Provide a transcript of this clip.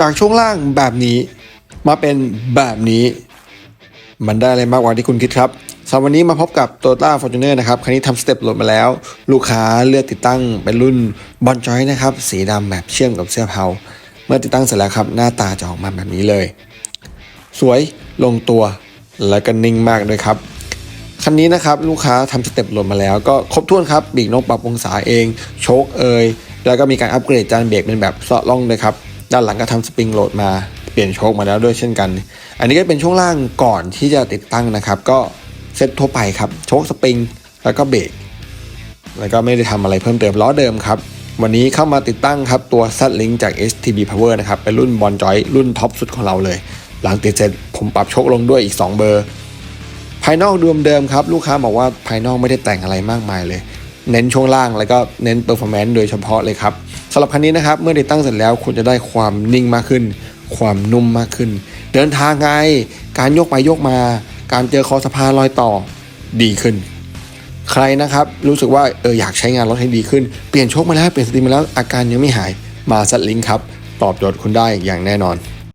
จากช่วงล่างแบบนี้มาเป็นแบบนี้ มันได้อะไรมากกว่าที่คุณคิดครับสำหรับวันนี้มาพบกับ Toyota Fortuner นะครับคันนี้ทำสเต็ปโหลดมาแล้ว ลูกค้าเลือกติดตั้งเป็นรุ่นบอลจอยนะครับ สีดำแบบเชื่อมกับเสื้อเผาเมื่อติดตั้งเสร็จแล้วครับ หน้าตาจะออกมาแบบนี้เลย สวยลงตัวและก็นิ่งมากด้วยครับ คันนี้นะครับลูกค้าทำสเต็ปโหลดมาแล้วก็ครบถ้วนครับปีกนกปรับองศาเอง โชคเอยแล้วก็มีการอัปเกรดจานเบรกเป็นแบบเซาะล่องเลยครับ ด้านหลังก็ทำสปริงโหลดมาเปลี่ยนโชคมาแล้วด้วยเช่นกัน อันนี้ก็เป็นช่วงล่างก่อนที่จะติดตั้งนะครับ ก็เซ็ตทั่วไปครับโชคสปริงแล้วก็เบรกแล้วก็ไม่ได้ทำอะไรเพิ่มเติมล้อเดิมครับวันนี้เข้ามาติดตั้งครับตัว z Link จาก STB Power นะครับเป็นรุ่นบอลจอยรุ่นท็อปสุดของเราเลย หลังติดเสร็จผมปรับโชคลงด้วยอีก 2 เบอร์ ภายนอกดูเดิมครับ ลูกค้าบอกว่าภายนอกไม่ได้แต่งอะไรมากมายเลย เน้นช่วงล่างแล้วก็เน้นเปอร์ฟอร์แมนซ์โดยเฉพาะเลยครับสำหรับคันนี้นะครับเมื่อติดตั้งเสร็จแล้วคุณจะได้ความนิ่งมากขึ้น ความนุ่มมากขึ้น เดินทางไงการโยกไปโยกมา การเจอคอสะพานลอยต่อดีขึ้น ใครนะครับรู้สึกว่าเอออยากใช้งานรถให้ดีขึ้น เปลี่ยนโชคมาแล้วเปลี่ยนสตรีมมาแล้วอาการยังไม่หายมาสัตลิงครับตอบโจทย์คุณได้อย่างแน่นอน